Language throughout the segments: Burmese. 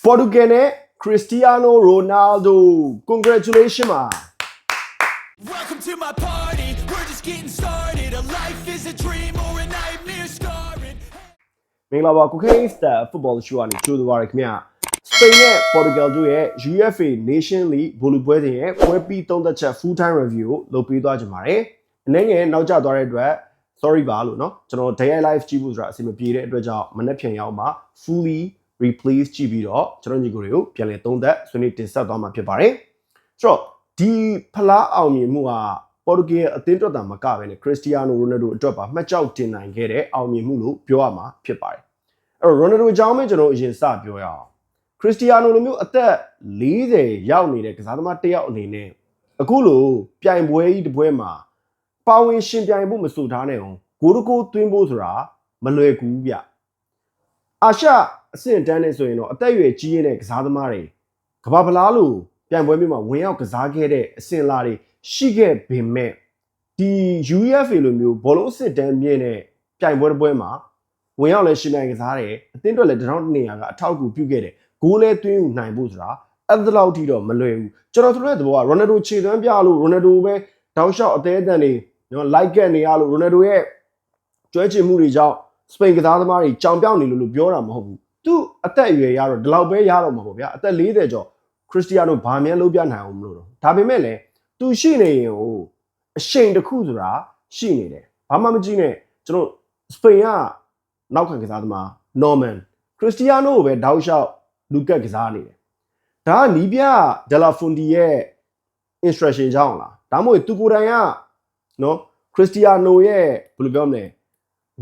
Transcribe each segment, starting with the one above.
ပေါ်တူဂယ်နဲ့ခရစ္စတီယာနိုရိုနာဒို congratulation ပါ Welcome to my party. We're just getting started. A life is a dream or a nightmare scarring. မင်္ဂလာပါကိုကိန်းစတာ football show ကနေကြိုဆိုပါရခင်ဗျာစပိန်နဲ့ပေါ်တူဂယ်တို့ရဲ့ UEFA Nation League ဘောလုံးပွဲစဉ်ရဲ့ပွဲပြီးသုံးသက်ချက် full time review ကိုလုပ်ပေးသွားကြပါတယ်အနေငယ်နောက်ကျသွားတဲ့အတွက် sorry ပါလို့เนาะကျွန်တော် day live ကြည့်ဖို့ဆိုတာအဆင်မပြေတဲ့အတွက်ကြောင့်မနေ့ပြန်ရောက်မှာ fully replace ကြည့်ပြီးတော့ကျွန်တော်ညီကိုတွေကိုပြန်လည်သုံးသက်ဆွေးနွေးတင်ဆက်သွားမှာဖြစ်ပါတယ်ဆိုတော့ဒီဖလားအောင်မြင်မှုဟာပေါ်တူဂီအသင်းအတွက်တာမကပဲねခရစ္စတီယာနိုရိုနယ်ဒိုအတွက်ပါမှတ်ကြောက်တင်နိုင်ခဲ့တဲ့အောင်မြင်မှုလို့ပြောရမှာဖြစ်ပါတယ်အဲ့တော့ရိုနယ်ဒိုအကြောင်းပဲကျွန်တော်အရင်စပြောရအောင်ခရစ္စတီယာနိုလိုမျိုးအသက်40ရောက်နေတဲ့ကစားသမားတစ်ယောက်အနေနဲ့အခုလိုပြိုင်ပွဲကြီးတစ်ပွဲမှာပါဝင်ရှင်ပြိုင်ဖို့မဆိုထားနဲ့အောင်ဂိုးတကိုးသွင်းဖို့ဆိုတာမလွယ်ကူဘူးဗျအာရှ အဆင့်တန်းနဲ့ဆိုရင်တော့အသက်အရွယ်ကြီးရတဲ့ကစားသမားတွေကမ္ဘာဖလားလို့ပြိုင်ပွဲမျိုးမှာဝင်ရောက်ကစားခဲ့တဲ့အဆင့်လာတွေရှိခဲ့ပေမဲ့ဒီ UEFA လိုမျိုးဘောလုံးအဆင့်တန်းမြင့်တဲ့ပြိုင်ပွဲတစ်ပွဲမှာဝင်ရောက်လဲရှင်ပြိုင်ကစားတယ်အသင်းအတွက်လည်းတထောင်နေရာကအထောက်အကူပြုခဲ့တယ်ဂိုးလဲသွင်းယူနိုင်ဖို့ဆိုတာအဲ့ဒီလောက်ထိတော့မလွယ်ဘူးကျွန်တော်တို့ရဲ့သဘောကရိုနယ်ဒိုခြေသွမ်းပြလို့ရိုနယ်ဒိုပဲတောက်လျှောက်အသေးအတန်တွေနော်လိုက်ကက်နေရလို့ရိုနယ်ဒိုရဲ့ကျွဲချင်မှုတွေကြောင့်စပိန်ကစားသမားတွေကြောင်ပြောင်းနေလို့လို့ပြောတာမဟုတ်ဘူး သူအသက်အရွယ်ရတော့ဒီလောက်ပဲရတော့မှာပေါ့ဗျာအသက်40ကျော်ခရစ္စတီယာနိုဘာမှန်းလုံးပြနိုင်အောင်မလို့တော့ဒါပေမဲ့လည်းသူရှိနေရင်ဟိုအရှိန်တစ်ခုဆိုတာရှိနေတယ်ဘာမှမကြည့်နဲ့ကျွန်တော်စပိန်ကနောက်ခံကစားသမားနော်မန်ခရစ္စတီယာနိုကိုပဲတောက်လျှောက်လူကက်ကစားနေတယ်ဒါကနီးပြဒလာဖွန်ဒီရဲ့ instruction ကြောင့်လားဒါမှမဟုတ်သူကိုယ်တိုင်ကနော်ခရစ္စတီယာနိုရဲ့ဘယ်လိုပြောမလဲ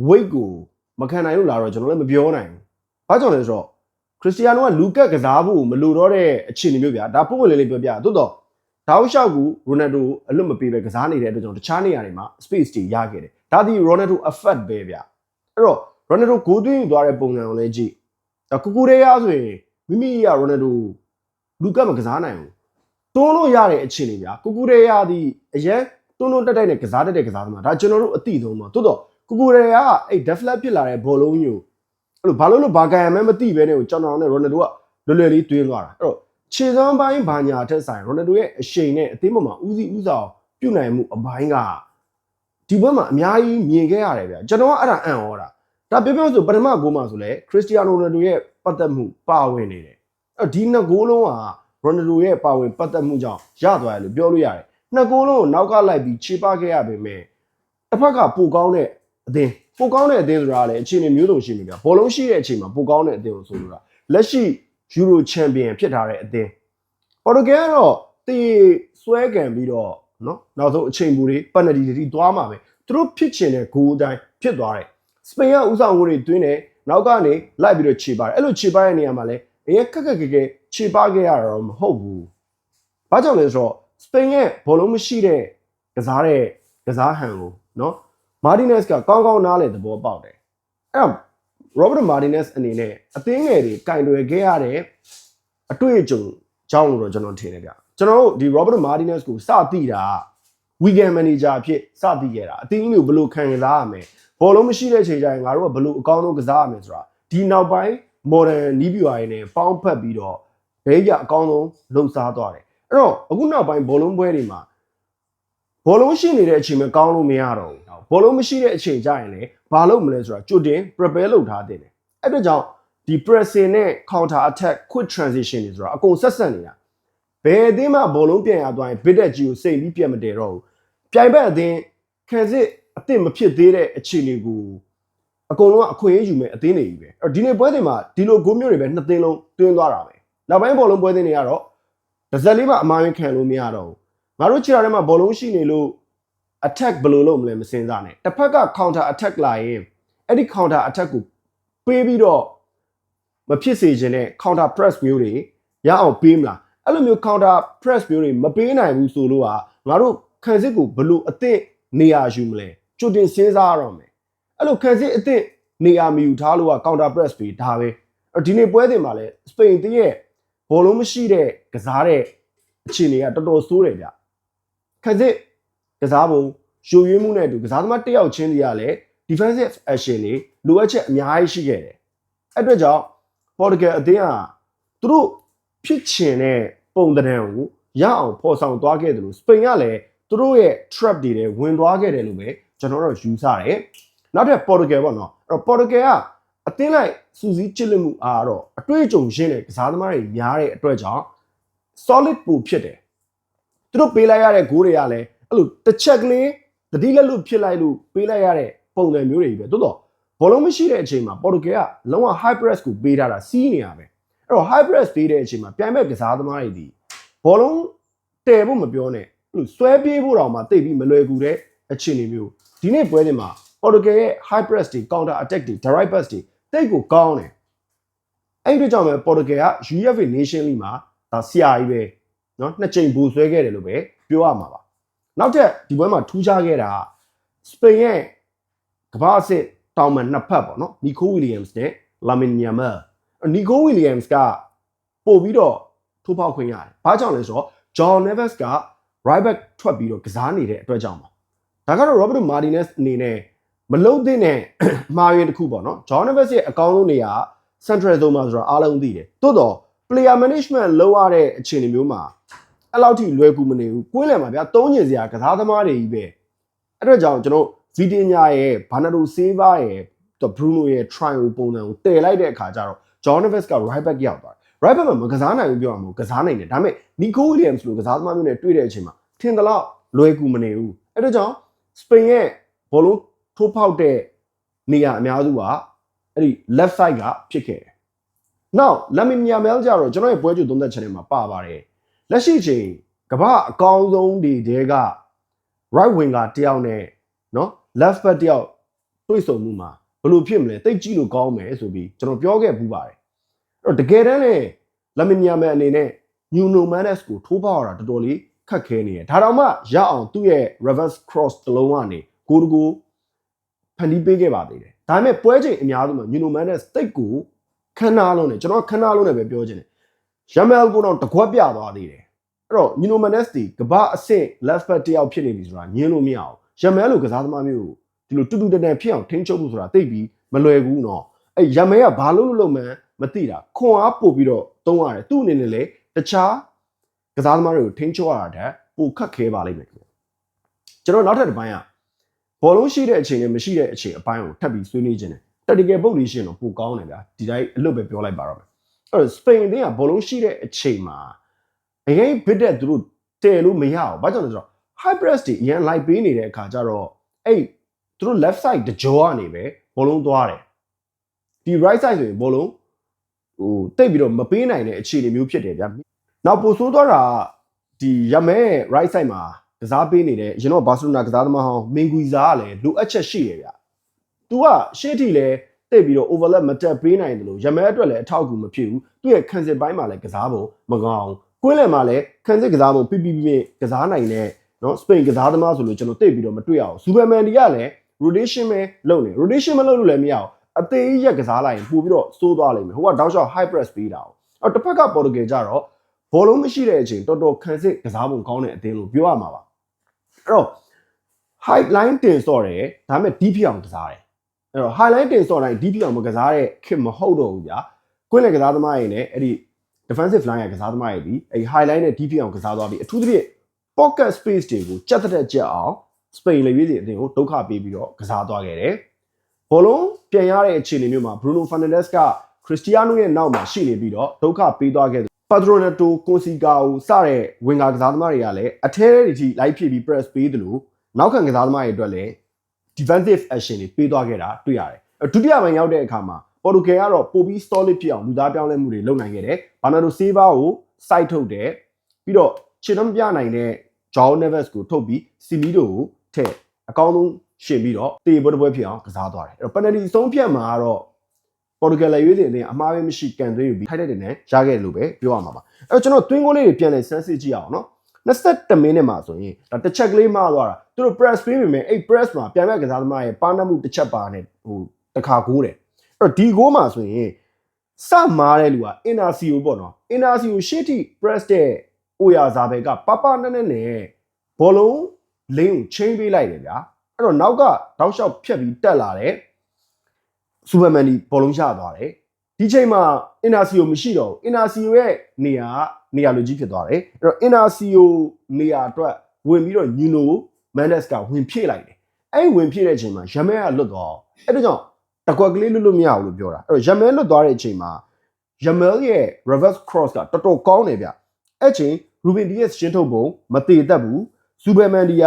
weight ကိုမခံနိုင်လို့လာတော့ကျွန်တော်လည်းမပြောနိုင်ဘူး။ ဘာကြောင့်လဲဆိုတော့ခရစ္စတီယာနိုကလူကက်ကစားဖို့မလိုတော့တဲ့အခြေအနေမျိုးဗျာ။ဒါပုံဝင်လေးလေးပြောပြ။သို့တော့တောက်လျှောက်ကူရိုနယ်ဒိုအလွတ်မပေးပဲကစားနေတဲ့အတွက်ကြောင့်တခြားနေရာတွေမှာ space တွေရခဲ့တယ်။ဒါဒီရိုနယ်ဒို effect ပဲဗျ။အဲ့တော့ရိုနယ်ဒိုဂိုးသွင်းယူသွားတဲ့ပုံစံကိုလည်းကြည့်။ဒါကူကူရေယာဆိုရင်မိမိကရိုနယ်ဒိုလူကက်မကစားနိုင်ဘူး။တွန်းလို့ရတဲ့အခြေအနေဗျာ။ကူကူရေယာဒီအရင်တွန်းတွန်းတက်တက်နဲ့ကစားတတ်တဲ့ကစားသမားဒါကျွန်တော်တို့အတိဆုံးပါ။သို့တော့ကူကူရေယာကအဲ့ deflect ဖြစ်လာတဲ့ဘောလုံးကြီးကို အဲ့လိုဘာလို့လို့ဘာကန်ရမဲမသိပဲနဲ့ကိုကျွန်တော်နဲ့ရိုနယ်ဒိုကလွယ်လွယ်လေးတွင်းသွားတာအဲ့တော့ခြေစမ်းပိုင်းဘာညာထက်ဆိုင်ရိုနယ်ဒိုရဲ့အရှိန်နဲ့အသင်းပေါ်မှာဦးစီးဦးဆောင်ပြုတ်နိုင်မှုအပိုင်းကဒီဘက်မှာအများကြီးမြင်ခဲ့ရတယ်ဗျာကျွန်တော်ကအဲ့ဒါအံ့ဩတာဒါပြောပြောဆိုပထမဂိုးမှာဆိုလဲခရစ္စတီယာနိုရိုနယ်ဒိုရဲ့ပတ်သက်မှုပါဝင်နေတယ်အဲ့တော့ဒီနှစ်ဂိုးလုံးကရိုနယ်ဒိုရဲ့ပါဝင်ပတ်သက်မှုကြောင့်ရသွားတယ်လို့ပြောလို့ရတယ်နှစ်ဂိုးလုံးကိုနောက်ကလိုက်ပြီးခြေပခဲ့ရပေမဲ့တစ်ဖက်ကပိုကောင်းတဲ့ အသင်းပိုကောင်းတဲ့အသင်းဆိုတာလည်းအခြေအနေမျိုးစုံရှိနေကြဘောလုံးရှိတဲ့အချိန်မှာပိုကောင်းတဲ့အသင်းကိုဆိုလိုတာလက်ရှိယူရိုချန်ပီယံဖြစ်ထားတဲ့အသင်းပေါ်တူဂယ်ကတော့တည်ဆွဲကန်ပြီးတော့နော်နောက်ဆုံးအချိန်ဘူးတွေပက်နတီတွေသွားမှာပဲသူတို့ဖြစ်ချင်တဲ့ဂိုးအတိုင်းဖြစ်သွားတယ်စပိန်ကဥဆောင်ဂိုးတွေတွင်းတယ်နောက်ကနေလိုက်ပြီးတော့ခြေပါတယ်အဲ့လိုခြေပါတဲ့နေရာမှာလည်းအရင်ခက်ခက်ခက်ခက်ခြေပါခဲ့ရတာတော့မဟုတ်ဘူးဘာကြောင့်လဲဆိုတော့စပိန်ရဲ့ဘောလုံးမရှိတဲ့ကစားတဲ့ကစားဟန်ကိုနော် မာတီနက်စ်ကကောင်းကောင်းနားလေသဘောပေါက်တယ်အဲ့တော့ Robert Martinez အနေနဲ့အသင်းငယ်တွေကင်တွယ်ခဲ့ရတဲ့အတွေ့အကြုံကြောင်းလို့တော့ကျွန်တော်ထင်တယ်ဗျကျွန်တော်တို့ဒီ Robert Martinez ကိုစသိတာ weekend manager အဖြစ်စသိခဲ့တာအသင်းကြီးကိုဘယ်လိုခံစားရမလဲဘောလုံးမရှိတဲ့ချိန်ကျရင်ငါတို့ကဘယ်လိုအကောင်းဆုံးကစားရမလဲဆိုတာဒီနောက်ပိုင်း modern နီးပြူရင်းနဲ့ပေါင်းဖက်ပြီးတော့ဘဲကြအကောင်းဆုံးလှုပ်ရှားသွားတယ်အဲ့တော့အခုနောက်ပိုင်းဘောလုံးပွဲတွေမှာ ဘောလုံးရှိနေတဲ့အချိန်မှာကောင်းလို့မရတော့ဘူးဘောလုံးမရှိတဲ့အချိန်ကျရင်လည်းဘာလုပ်မလဲဆိုတာကြိုတင် prepare လုပ်ထားတဲ့တယ်အဲ့ဒါကြောင့်ဒီ pressing နဲ့ counter attack quick transition တွေဆိုတာအကုန်ဆက်ဆက်နေတာဘယ်အသင်းမှဘောလုံးပြန်ရသွားရင် bid တက်ကြီးကိုစိတ်ပြီးပြန်မတည်တော့ဘူးပြိုင်ဘက်အသင်းခံစစ်အသင့်မဖြစ်သေးတဲ့အခြေအနေကိုအကုန်လုံးကအခွင့်အရေးယူမဲ့အသင်းတွေကြီးပဲအဲ့တော့ဒီနေ့ပွဲတွေမှာဒီလိုဂိုးမျိုးတွေပဲနှစ်သင်းလုံးတွင်းသွားတာပဲနောက်ပိုင်းဘောလုံးပွဲတွေတွေကတော့တစ်စက်လေးမှအမားရင်ခံလို့မရတော့ဘူး ငါတို့ခြေထောက်ထဲမှာဘောလုံးရှိနေလို့ attack ဘယ်လိုလုပ်မလဲမစင်စားနဲ့တစ်ဖက်က counter attack လာရင်အဲ့ဒီ counter attack ကိုပေးပြီးတော့မဖြစ်စေခြင်းနဲ့ counter press မျိုးတွေရအောင်ပေးမလားအဲ့လိုမျိုး counter press မျိုးတွေမပေးနိုင်ဘူးဆိုလို့ကငါတို့ခံစစ်ကိုဘယ်လိုအသင့်နေရာယူမလဲကြိုတင်စဉ်းစားရတော့မယ်အဲ့လိုခံစစ်အသင့်နေရာမယူထားလို့က counter press ပေးဒါပဲအဲ့ဒီနေ့ပွဲတင်မှာလဲစပိန်တရဲ့ဘောလုံးမရှိတဲ့ကစားတဲ့အခြေအနေကတော်တော်ဆိုးတယ်ဗျ ခံစစ်ကစားပုံယူရင်းမှုနဲ့အတူကစားသမားတစ်ယောက်ချင်းစီကလည်း defensive action တွေလိုအပ်ချက်အများကြီးရှိခဲ့တယ်။အဲ့အတွက်ကြောင့် Portugal အသင်းဟာသူတို့ဖြစ်ချင်တဲ့ပုံသဏ္ဍာန်ကိုရအောင်ဖော်ဆောင်သွားခဲ့တယ်လို့စပိန်ကလည်းသူတို့ရဲ့ trap တွေထဲဝင်သွားခဲ့တယ်လို့ပဲကျွန်တော်တို့ယူဆတယ်နောက်ထပ်ပေါ်တူဂယ်ပေါ့နော်အဲ့တော့ပေါ်တူဂယ်ကအသင်းလိုက်စူးစီးချစ်လက်မှုအားတော့အတွေ့အကြုံရှင်းတဲ့ကစားသမားတွေများတဲ့အတွက်ကြောင့် solid ပူဖြစ်တယ် သူတို့ပေးလိုက်ရတဲ့ဂိုးတွေကလည်းအဲ့လိုတစ်ချက်ကလေးတတိလက်လို့ဖြစ်လိုက်လို့ပေးလိုက်ရတဲ့ပုံစံမျိုးတွေကြီးပဲတိုးတော့ဘောလုံးမရှိတဲ့အချိန်မှာပေါ်တူဂယ်ကလုံးဝ high press ကိုပေးထားတာစီးနေရပဲအဲ့တော့ high press ပေးတဲ့အချိန်မှာပြိုင်ဘက်ကစားသမားတွေဒီဘောလုံးတည်ဖို့မပြောနဲ့အဲ့လိုဆွဲပြေးဖို့တောင်မှတိတ်ပြီးမလွယ်ကူတဲ့အခြေအနေမျိုးဒီနေ့ပွဲတင်မှာပေါ်တူဂယ်ရဲ့ high press တွေ counter attack တွေ direct pass တွေတိတ်ကိုကောင်းတယ်အဲ့ဒီကြောင့်ပဲပေါ်တူဂယ်က UEFA Nation League မှာဒါဆရာကြီးပဲ နော်နှစ်ချိန်ဘူဆွဲခဲ့တယ်လို့ပဲပြောရမှာပါနောက်ထပ်ဒီပွဲမှာထူးခြားခဲ့တာစပိန်ရဲ့ကမ္ဘာအဆင့်တောင်မှနှစ်ဖက်ပေါ့နော်နီကိုဝီလီယမ်စ်နဲ့လာမင်နီယာမာနီကိုဝီလီယမ်စ်ကပို့ပြီးတော့ထိုးပေါက်ခွင့်ရတယ်ဘာကြောင့်လဲဆိုတော့ဂျွန်နေဗက်စ်က right back ထွက်ပြီးတော့ကစားနေတဲ့အတွက်ကြောင့်ပါဒါကတော့ Roberto Martinez အနေနဲ့မလုံသင့်တဲ့အမှားရင်းတစ်ခုပေါ့နော် John Neves ရဲ့အကောင်းဆုံးနေရာ Central Zone မှာဆိုတော့အားလုံးသိတယ်သို့တော့ player management လုပ်ရတဲ့အခြေအနေမျိုးမှာအဲ့လောက်ထိလွယ်ကူမနေဘူး။ကွင်းလယ်မှာဗျာသုံးညင်စရာကစားသမားတွေကြီးပဲ။အဲ့တော့ကြောင့်ကျွန်တော်ဗီတင်ညာရဲ့ဘာနာဒိုဆေးဗာရဲ့ဘရူနိုရဲ့ trial ပုံစံကိုတည်လိုက်တဲ့အခါကျတော့ John Neves က right back ရောက်သွားတယ် right back မှာမကစားနိုင်ဘူးပြောရမှာကစားနိုင်တယ်ဒါပေမဲ့ Nico Williams လိုကစားသမားမျိုးနဲ့တွေ့တဲ့အချိန်မှာထင်သလောက်လွယ်ကူမနေဘူးအဲ့ဒါကြောင့်စပိန်ရဲ့ဘောလုံးထိုးဖောက်တဲ့နေရာအများစုကအဲ့ဒီ left side ကဖြစ်ခဲ့တယ် now Lamine Yamal ကြတော့ကျွန်တော်ရဲ့ပွဲကြိုသုံးသက် channel မှာပါပါတယ်လက်ရှိချိန်ကမ္ဘာအကောင်းဆုံးတွေတဲက right winger တယောက်နဲ့နော် left back တယောက်တွေ့ဆုံမှုမှာဘယ်လိုဖြစ်မလဲတိတ်ကြည့်လို့ကောင်းမယ်ဆိုပြီးကျွန်တော်ပြောခဲ့ပူပါတယ်အဲ့တော့တကယ်တမ်းလေလမင်ညာမဲအနေနဲ့ New No Manes ကိုထိုးပေါက်ရတာတော်တော်လေးခက်ခဲနေတယ်ဒါတော့မှရအောင်သူ့ရဲ့ reverse cross တစ်လုံးကနေကိုတကူဖန်တီးပေးခဲ့ပါသေးတယ်ဒါပေမဲ့ပွဲချိန်အများစုမှာ New No Manes တိတ်ကို ခန်းနာလုံးနဲ့ကျွန်တော်ခန်းနာလုံးနဲ့ပဲပြောချင်တယ်ရမယ်ကိုတော့တကွက်ပြသွားသေးတယ်အဲ့တော့ညီနိုမန်နက်စ်ဒီကဘာအဆင့် left back တယောက်ဖြစ်နေပြီဆိုတာညင်းလို့မရအောင်ရမယ်လိုကစားသမားမျိုးကိုဒီလိုတူတူတန်တန်ဖြစ်အောင်ထိန်းချုပ်ဖို့ဆိုတာသိပြီးမလွယ်ဘူးနော်အဲ့ရမယ်ကဘာလို့လို့လို့မှန်းမသိတာခွန်အားပို့ပြီးတော့တုံးရတယ်သူ့အနေနဲ့လည်းတခြားကစားသမားတွေကိုထိန်းချုပ်ရတာပိုခက်ခဲပါလိမ့်မယ်ခင်ဗျကျွန်တော်နောက်ထပ်တစ်ပိုင်းကဘောလုံးရှိတဲ့အချိန်နဲ့မရှိတဲ့အချိန်အပိုင်းကိုထပ်ပြီးဆွေးနွေးခြင်းတယ် တက်တကယ်ပုတ်လို့ရှိရင်တော့ပိုကောင်းတယ်ဗျာဒီတိုင်းအလွတ်ပဲပြောလိုက်ပါတော့မယ်အဲ့တော့စပိန်အသင်းကဘောလုံးရှိတဲ့အချိန်မှာအရင်ဘစ်တဲ့သူတို့တည်လို့မရအောင်ဘာကြောင့်လဲဆိုတော့ high press တွေအရင် light ပေးနေတဲ့အခါကျတော့အဲ့သူတို့ left side တကြောကနေပဲဘောလုံးသွားတယ်ဒီ right side ဆိုရင်ဘောလုံးဟိုတိတ်ပြီးတော့မပေးနိုင်တဲ့အခြေအနေမျိုးဖြစ်တယ်ဗျာနောက်ပိုဆိုးသွားတာဒီရမဲ right side မှာကစားပေးနေတဲ့ကျွန်တော်ဘာစီလိုနာကစားသမားဟောင်းမင်ဂူဇာကလည်းလိုအပ်ချက်ရှိရဗျာ။ तू ကရှေ့ထိလည်းတိတ်ပြီးတော့ overlap မတက်ပေးနိုင်တယ်လို့ရမဲအတွက်လည်းအထောက်အကူမဖြစ်ဘူး။သူ့ရဲ့ခံစစ်ပိုင်းမှာလည်းကစားဖို့မကောင်းဘူး။ကွင်းလယ်မှာလည်းခံစစ်ကစားဖို့ပြပြပြကစားနိုင်တဲ့နော်စပိန်ကစားသမားဆိုလို့ကျွန်တော်တိတ်ပြီးတော့မတွေ့ရအောင်။စူပါမန်ဒီကလည်း rotation ပဲလုပ်နေ rotation မလုပ်လို့လည်းမရအောင်။အသေးရက်ကစားလိုက်ရင်ပို့ပြီးတော့စိုးသွားလိမ့်မယ်။ဟိုကတောက်လျှောက် high press ပေးတာ။အော်တစ်ဖက်ကပေါ်တူဂယ်ကြတော့ဘောလုံးမရှိတဲ့အချိန်တော်တော်ခံစစ်ကစားပုံကောင်းတဲ့အသင်းလို့ပြောရမှာပါ။အဲ့တော့ high line တင်စော့တယ်ဒါပေမဲ့ deep ဖြစ်အောင်ကစားတယ် အဲ့တော့ high line တင်စော့တိုင်း deep ဖြစ်အောင်မကစားတဲ့ခင်မဟုတ်တော့ဘူးဗျာကွင်းလေကစားသမားတွေနဲ့အဲ့ဒီ defensive line ရဲ့ကစားသမားတွေဒီအဲ့ high line နဲ့ deep ဖြစ်အောင်ကစားသွားပြီးအထူးသဖြင့် pocket space တွေကိုကြက်တက်ကြက်အောင်စပိန်လေရွေးစီအသင်းကိုဒုက္ခပေးပြီးတော့ကစားသွားခဲ့တယ်ဘောလုံးပြန်ရတဲ့အခြေအနေမျိုးမှာ Bruno Fernandes က Cristiano ရဲ့နောက်မှာရှိနေပြီးတော့ဒုက္ခပေးသွားခဲ့တယ် Patronato Consiga ကိုစတဲ့ဝင်ကာကစားသမားတွေကလည်းအထဲတွေထိလိုက်ဖြစ်ပြီး press ပေးတယ်လို့နောက်ခံကစားသမားတွေအတွက်လည်း defensive action တွေပေးသွားခဲ့တာတွေ့ရတယ်။ဒုတိယပိုင်းရောက်တဲ့အခါမှာပေါ်တူဂယ်ကတော့ပိုပြီး solid ဖြစ်အောင်လူသားပြောင်းလဲမှုတွေလုပ်နိုင်ခဲ့တယ်။ဘာနာဒိုဆေးဗာကို side ထုတ်တယ်။ပြီးတော့ခြေနှမပြနိုင်တဲ့ Joao Neves ကိုထုတ်ပြီးစီမီဒိုကိုထည့်အကောင်းဆုံးရှင်ပြီးတော့တေပွဲတစ်ပွဲဖြစ်အောင်ကစားသွားတယ်။အဲ့တော့ penalty ဆုံးဖြတ်မှာကတော့ပေါ်တူဂယ်လည်းရွေးစင်အတင်းအမှားပဲမရှိကန်သွင်းယူပြီးထိုက်တဲ့တင်နဲ့ရခဲ့တယ်လို့ပဲပြောရမှာပါ။အဲ့တော့ကျွန်တော် twin goal လေးတွေပြန်လဲဆန်းစစ်ကြည့်အောင်နော်။ 21မိနစ်မှာဆိုရင်ဒါတစ်ချက်ကလေးမှားသွားတာသူတို့ press ပေးပေမဲ့အဲ့ press မှာပြန်မဲ့ကစားသမားရဲ့ပါနမှုတစ်ချက်ပါနဲ့ဟိုတစ်ခါကိုးတယ်အဲ့တော့ဒီကိုးမှာဆိုရင်စမားတဲ့လူက NRCO ပေါ့နော် NRCO ရှေ့ထိ press တဲ့အိုယာဇာဘဲကပပနဲ့နဲ့နဲ့ဘောလုံးလင်းကိုချင်းပေးလိုက်တယ်ဗျာအဲ့တော့နောက်ကတောက်လျှောက်ဖြတ်ပြီးတက်လာတယ်စူပါမန်ဒီဘောလုံးရသွားတယ်ဒီချိန်မှာ Inacio မရှိတော့ဘူး Inacio ရဲ့နေရာက နေရာလူကြီးဖြစ်သွားတယ်အဲ့တော့ Inacio နေရာအတွက်ဝင်ပြီးတော့ Nuno Mendes ကဝင်ဖြည့်လိုက်တယ်အဲ့ဒီဝင်ဖြည့်တဲ့အချိန်မှာ Yamal ကလွတ်သွားအောင်အဲ့ဒါကြောင့်တကွက်ကလေးလွတ်လို့မရဘူးလို့ပြောတာအဲ့တော့ Yamal လွတ်သွားတဲ့အချိန်မှာ Yamal ရဲ့ reverse cross ကတော်တော်ကောင်းတယ်ဗျအဲ့ချိန် Ruben Dias ရှင်းထုတ်ပုံမတည်တတ်ဘူး Superman ဒီက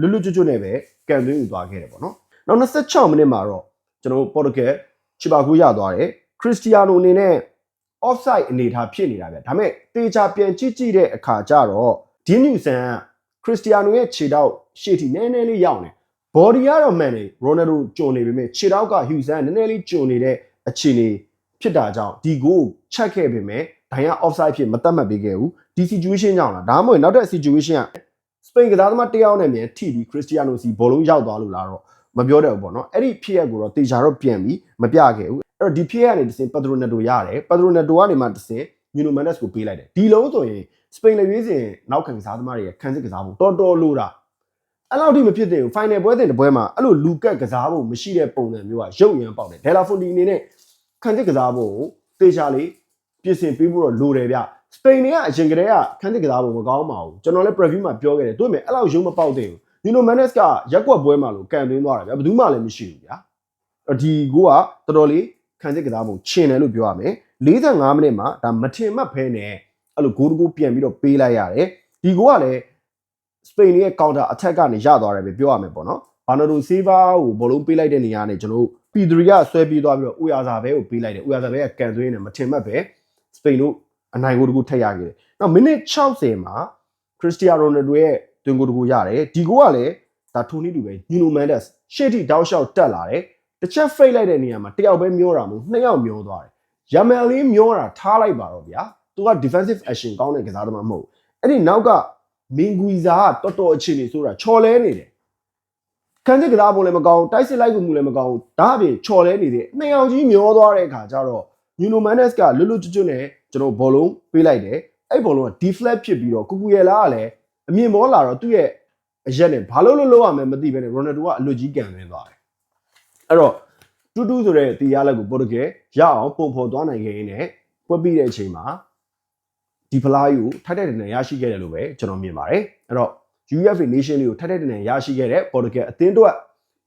လွတ်လွတ်ကျွတ်ကျွတ်နဲ့ပဲကန်သွင်းယူသွားခဲ့တယ်ပေါ့နော်နောက်26မိနစ်မှာတော့ကျွန်တော်တို့ Portugal ချီပါကူရသွားတယ်ခရစ္စတီယာနိုအနေနဲ့ offside အနေထားဖြစ်နေတာဗျဒါပေမဲ့တေချာပြန်ကြည့်ကြည့်တဲ့အခါကျတော့ဒီနျူဆန်ကခရစ္စတီယာနိုရဲ့ခြေထောက်ရှေ့ထိနည်းနည်းလေးရောက်နေ body ကတော့မှန်တယ်ရိုနယ်ဒိုကျုံနေပေမဲ့ခြေထောက်ကဟျူဆန်ကနည်းနည်းလေးကျုံနေတဲ့အခြေအနေဖြစ်တာကြောင့်ဒီ goal ချက်ခဲ့ပေမဲ့ဒိုင်က offside ဖြစ်မတတ်မှတ်ပေးခဲ့ဘူးဒီ situation ကြောင့်လားဒါမှမဟုတ်နောက်ထပ် situation ကစပိန်ကစားသမားတစ်ယောက်နဲ့မြန်ထိပြီးခရစ္စတီယာနိုစီဘောလုံးရောက်သွားလို့လားတော့မပြောတတ်ဘူးပေါ့နော်အဲ့ဒီဖြစ်ရက်ကိုတော့တေချာတော့ပြန်ပြီးမပြခဲ့ဘူးအဲ့ တော့ဒီဖြစ်ရက်ကနေတစ်စင်ပက်ဒရိုနက်တိုရတယ်ပက်ဒရိုနက်တိုကနေမှတစ်စင်မြူနိုမန်ဒက်စ်ကိုပေးလိုက်တယ်ဒီလုံးဆိုရင်စပိန်လေရွေးစင်နောက်ခံကစားသမားတွေရဲ့ခံစစ်ကစားဖို့တော်တော်လိုတာအဲ့လောက်ထိမဖြစ်သေးဘူး final ပွဲစဉ်တစ်ပွဲမှာအဲ့လိုလူကက်ကစားဖို့မရှိတဲ့ပုံစံမျိုးကရုပ်ရမ်းပေါက်တယ်ဒဲလာဖွန်တီအနေနဲ့ခံစစ်ကစားဖို့ကိုတေချာလေးပြင်ဆင်ပေးဖို့တော့လိုတယ်ဗျစပိန်တွေကအရင်ကတည်းကခန်းစစ်ကစားဖို့မကောင်းပါဘူးကျွန်တော်လည်း preview မှာပြောခဲ့တယ်တွေ့မယ်အဲ့လောက်ရုံးမပေါက်သေးဘူးယူနိုမန်နက်စ်ကရက်ကွက်ပွဲမှာလို့ကန်သွင်းသွားတယ်ဗျဘယ်သူမှလည်းမရှိဘူးဗျာအဲ့ဒီကိုကတော်တော်လေး ခန်းစစ်ကစားဖို့ချင်တယ်လို့ပြောရမယ်45မိနစ်မှာဒါမထင်မှတ်ဖဲနဲ့အဲ့လိုဂိုးတကူပြန်ပြီးတော့ပေးလိုက်ရတယ်ဒီကိုကလည်းစပိန်ရဲ့ counter attack ကနေရသွားတယ်ပဲပြောရမယ်ပေါ့နော်ဘာနိုဒိုဆေးဗာကိုဘောလုံးပေးလိုက်တဲ့နေရာနဲ့ကျွန်တော်တို့ P3 ကဆွဲပြေးသွားပြီးတော့ဥယာစာဘဲကိုပေးလိုက်တယ်ဥယာစာဘဲကကန်သွင်းနေမထင်မှတ်ပဲစပိန်တို့အနိုင်ကိုတကူထက်ရခဲ့တယ်။နောက်မိနစ်60မှာခရစ္စတီယာရိုနယ်ဒိုရဲ့တွင်ကိုတကူရတယ်။ဒီကိုကလည်းဒါထိုနီတူပဲညူနိုမန်ဒက်စ်ရှေ့ထိတောက်လျှောက်တက်လာတယ်။ တစ်ချက်ဖိတ်လိုက်တဲ့နေရာမှာတယောက်ပဲမျောတာမဟုတ်နှစ်ယောက်မျောသွားတယ်။ယမယ်လေးမျောတာထားလိုက်ပါတော့ဗျာ။ तू က defensive action ကောင်းတဲ့ကစားသမားမဟုတ်ဘူး။အဲ့ဒီနောက်ကမင်ဂူီဇာကတော်တော်အခြေအနေဆိုတာချော်လဲနေတယ်။ခန်းစစ်ကစားဖို့လည်းမကောင်းတိုက်စစ်လိုက်မှုလည်းမကောင်းဒါအပြင်ချော်လဲနေတဲ့နှစ်ယောက်ကြီးမျောသွားတဲ့အခါကျတော့ညူနိုမန်ဒက်စ်ကလွတ်လွတ်ကျွတ်ကျွတ်နဲ့ကျွန်တော်ဘောလုံးပေးလိုက်တယ်အဲ့ဘောလုံးက deflect ဖြစ်ပြီးတော့ကူကူရလာကလည်းအမြင်မောလာတော့သူ့ရဲ့အရက်နဲ့ဘာလို့လို့လောက်ရမယ်မသိဘဲနဲ့ရိုနယ်ဒိုကအလွတ်ကြီးကန်သွင်းသွားတယ် အဲ့တော့တူတူဆိုတဲ့တီးရလက်ကိုပေါ်တကယ်ရအောင်ပုံဖော်သွားနိုင်ခဲ့ရင်းနဲ့ပွဲပြီးတဲ့အချိန်မှာဒီဖလားယူထိုက်တဲ့တဲ့နဲ့ရရှိခဲ့တယ်လို့ပဲကျွန်တော်မြင်ပါတယ်အဲ့တော့ UEFA Nation League ကိုထိုက်တဲ့တဲ့နဲ့ရရှိခဲ့တဲ့ပေါ်တကယ်အသင်းတို့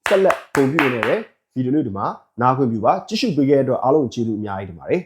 ဆက်လက်ပုံပြနေတယ်ဗီဒီယိုလေးဒီမှာနားခွင့်ပြုပါကြည့်ရှုပေးခဲ့တဲ့အတွက်အားလုံးကျေးဇူးအများကြီးတင်ပါတယ်